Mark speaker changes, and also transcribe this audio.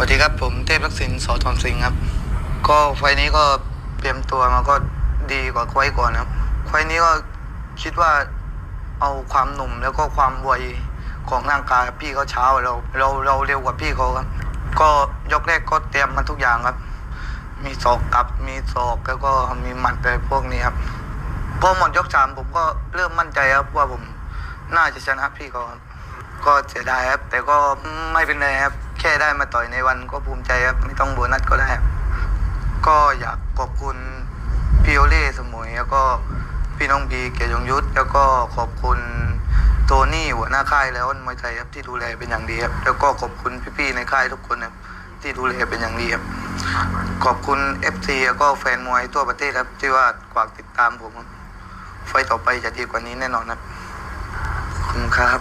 Speaker 1: สวัสดีครับผมเทพทักษิณสอทองสิงห์ครับ ก็ไฟนี้ก็เตรียมตัวมาก็ดีกว่าไฟก่อนครับไฟนี้ก็คิดว่าเอาความหนุ่มแล้วก็ความไวของร่างกายพี่เขาเช้าเราเราเราเร็วกว่าพี่เขาครับ ก็ยกแรกก็เตรียมมาทุกอย่างครับ มีศอกกลับมีศอกแล้วก็มีหมัดอะไรพวกนี้ครับพอหมดยกสามผมก็เริ่มมั่นใจครับว่าผมน่าจะชนะพี่เขาครับก็เสียดายครับ แต่ก็ไม่เป็นไรครับ แค่ได้มาต่อยในวันก็ภูมิใจครับ ไม่ต้องโบนัสก็ได้ก็อยากขอบคุณพี่โอเล่สมุยแล้วก็พี่น้องบีเกียรติยงยุทธแล้วก็ขอบคุณโทนี่หัวหน้าค่ายแล้วมวยไทยครับที่ดูแลเป็นอย่างดีครับแล้วก็ขอบคุณพี่ๆในค่ายทุกคนครับที่ดูแลเป็นอย่างดีครับขอบคุณ FC แล้วก็แฟนมวยทั่วประเทศครับที่ว่าฝากติดตามผมไฟต์ต่อไปจะดีกว่านี้แน่นอนครับขอบคุณครับ